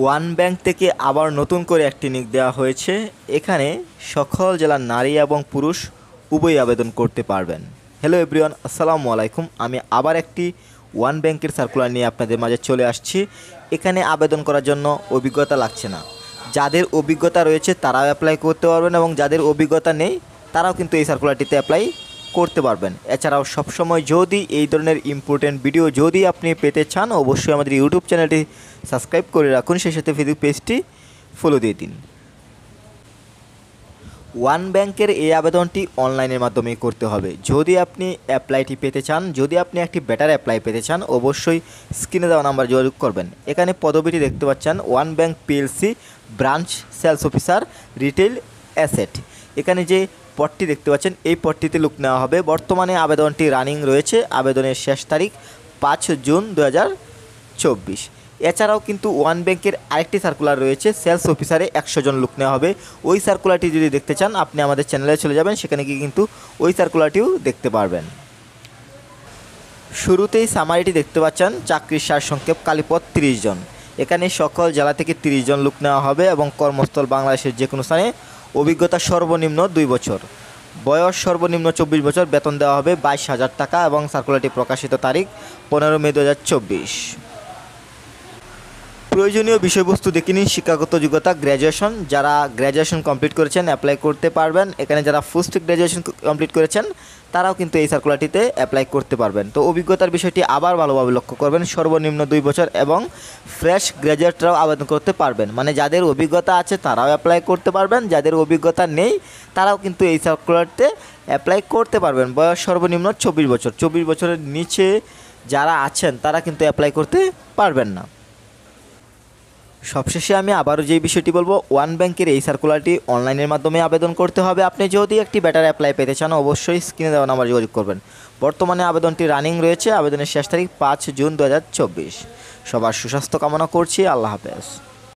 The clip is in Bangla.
ওয়ান ব্যাংক থেকে আবার নতুন করে একটি নিক দেওয়া হয়েছে। এখানে সকল জেলার নারী এবং পুরুষ উভয়ই আবেদন করতে পারবেন। হ্যালো এভরিওয়ান আসসালামু আলাইকুম। আমি আবার একটি ওয়ান ব্যাংকের সার্কুলার নিয়ে আপনাদের মাঝে চলে আসছি। এখানে আবেদন করার জন্য অভিজ্ঞতা লাগছে না। যাদের অভিজ্ঞতা রয়েছে তারাও অ্যাপ্লাই করতে পারবেন এবং যাদের অভিজ্ঞতা নেই, তারাও কিন্তু এই সার্কুলারটিতে অ্যাপ্লাই করতে পারবেন। এছাড়াও সবসময় যদি এই ধরনের ইম্পর্টেন্ট ভিডিও যদি আপনি পেতে চান, অবশ্যই আমাদের ইউটিউব চ্যানেলটি সাবস্ক্রাইব করে রাখুন। সেই সাথে ফেসবুক পেজটি ফলো দিয়ে দিন। ওয়ান ব্যাংকের এই আবেদনটি অনলাইনের মাধ্যমে করতে হবে। যদি আপনি অ্যাপ্লাইটি পেতে চান, যদি আপনি একটি বেটার অ্যাপ্লাই পেতে চান, অবশ্যই স্ক্রিনে দেওয়া নাম্বার যোগাযোগ করবেন। এখানে পদবিটি দেখতে পাচ্ছেন One Bank PLC branch sales officer retail asset এখানে যে পদটি দেখতে পাচ্ছেন, এই পদটিতে লুক নেওয়া হবে। বর্তমানে আবেদনটি রানিং রয়েছে, আবেদনের শেষ তারিখ পাঁচ জুন দু এছাড়াও কিন্তু ওয়ান ব্যাংকের আরেকটি সার্কুলার রয়েছে, সেলস অফিসারে একশো জন লোক নেওয়া হবে। ওই সার্কুলারটি যদি দেখতে চান, আপনি আমাদের চ্যানেলে চলে যাবেন, সেখানে গিয়ে কিন্তু ওই সার্কুলারটিও দেখতে পারবেন। শুরুতেই সামারিটি দেখতে পাচ্ছেন, চাকরির সার সংক্ষেপ কালীপথ তিরিশ জন। এখানে সকল জেলা থেকে তিরিশ জন লোক নেওয়া হবে এবং কর্মস্থল বাংলাদেশের যে কোনো স্থানে অভিজ্ঞতা সর্বনিম্ন দুই বছর। বয়স সর্বনিম্ন চব্বিশ বছর। বেতন দেওয়া হবে বাইশ হাজার টাকা এবং সার্কুলারটি প্রকাশিত তারিখ পনেরো মে দু হাজার চব্বিশ। প্রয়োজনীয় বিষয়বস্তু দেখে নিন শিক্ষাগত যোগ্যতা গ্র্যাজুয়েশন যারা গ্র্যাজুয়েশন কমপ্লিট করেছেন অ্যাপ্লাই করতে পারবেন। এখানে যারা ফুস্ট গ্র্যাজুয়েশন কমপ্লিট করেছেন, তারাও কিন্তু এই সার্কুলারটিতে অ্যাপ্লাই করতে পারবেন। তো অভিজ্ঞতার বিষয়টি আবার ভালোভাবে লক্ষ্য করবেন। সর্বনিম্ন দুই বছর এবং ফ্রেশ গ্র্যাজুয়েটরাও আবেদন করতে পারবেন। মানে যাদের অভিজ্ঞতা আছে, তারাও অ্যাপ্লাই করতে পারবেন। যাদের অভিজ্ঞতা নেই, তারাও কিন্তু এই সার্কুলারতে অ্যাপ্লাই করতে পারবেন। বয়স সর্বনিম্ন চব্বিশ বছর। চব্বিশ বছরের নিচে যারা আছেন, তারা কিন্তু অ্যাপ্লাই করতে পারবেন না। সবশেষে আমি আবারও যে বিষয়টি বলব, ওয়ান ব্যাংকের এই সার্কুলারটি অনলাইনের মাধ্যমে আবেদন করতে হবে। আপনি যদি একটি ব্যাটার অ্যাপ্লাই পেতে চান, অবশ্যই স্ক্রিনে দেওয়া নাম্বার যোগাযোগ করবেন। বর্তমানে আবেদনটি রানিং রয়েছে, আবেদনের শেষ তারিখ পাঁচ জুন দু হাজার চব্বিশ। সবার সুস্বাস্থ্য কামনা করছি, আল্লাহ হাফেজ।